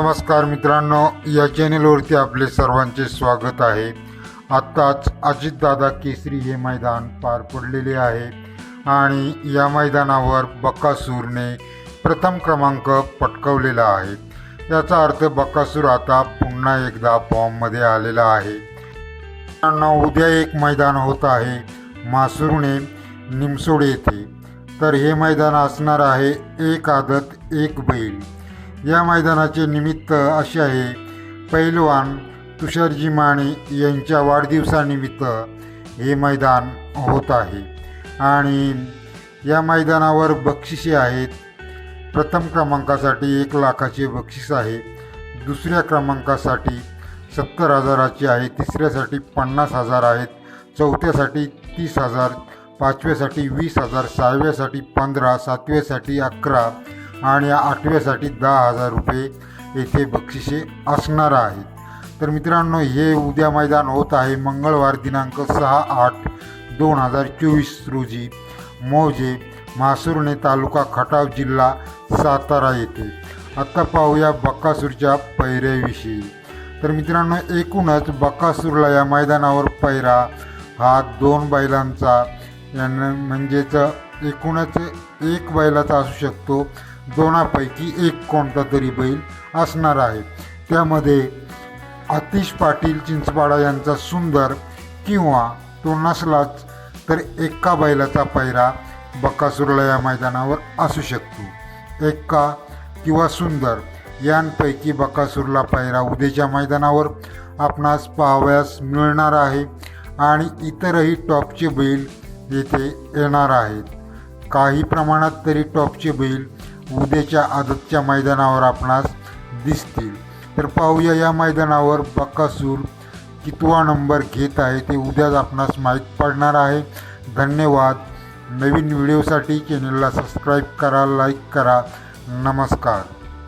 नमस्कार मित्रांनो या चॅनेलवरती आपले सर्वांचे स्वागत आहे. आत्ताच अजितदादा केसरी हे मैदान पार पडलेले आहे आणि या मैदानावर बकासूरने प्रथम क्रमांक पटकवलेला आहे. याचा अर्थ बकासूर आता पुन्हा एकदा फॉर्ममध्ये आलेला आहे. मित्रांनो उद्या एक मैदान होत आहे मासुरने निमसोड येथे. तर हे मैदान असणार आहे एक आदत एक बैल. या मैदानाचे निमित्त असे आहे पैलवान तुषारजी माने यांच्या वाढदिवसानिमित्त हे मैदान होत आहे. आणि या मैदानावर बक्षिसे आहेत. प्रथम क्रमांकासाठी एक लाखाचे बक्षीस आहे. दुसऱ्या क्रमांकासाठी सत्तर हजाराचे आहे. तिसऱ्यासाठी पन्नास हजार आहेत. चौथ्यासाठी तीस हजार. पाचव्यासाठी वीस हजार. सहाव्यासाठी पंधरा. सातव्यासाठी अकरा. आणि आठव्यासाठी दहा हजार रुपये येथे बक्षिसे असणार आहेत. तर मित्रांनो हे उद्या मैदान होत आहे मंगळवार दिनांक सहा आठ दोन हजार चोवीस रोजी मौजे म्हासुरणे तालुका खटाव जिल्हा सातारा येथे. आत्ता पाहूया बक्कासूरच्या पैऱ्याविषयी. तर मित्रांनो एकूणच बक्कासूरला या मैदानावर पैरा हा दोन बैलांचा यानं म्हणजेच एकूणच एक बैलाचा असू शकतो. दोनापैकी एक कोणता तरी बैल असणार आहे. त्यामध्ये आतिश पाटील चिंचपाडा यांचा सुंदर किंवा तो नसलाच तर एका बैलाचा पैरा बक्कासूरला या मैदानावर असू शकतो. एक्का किंवा सुंदर यांपैकी बकासूरला पैरा उद्याच्या मैदानावर आपणास पाहावयास मिळणार आहे आणि इतरही टॉपचे बैल येथे येणार आहेत. काही प्रमाणात तरी टॉपचे बैल उद्याच्या आदतच्या मैदानावर आपणास दिसतील. तर पाहूया या मैदानावर बकासूर कितवा नंबर घेत आहे ते उद्याच आपणास माहीत पडणार आहे. धन्यवाद. नवीन व्हिडिओसाठी चॅनलला सबस्क्राईब करा लाईक करा. नमस्कार.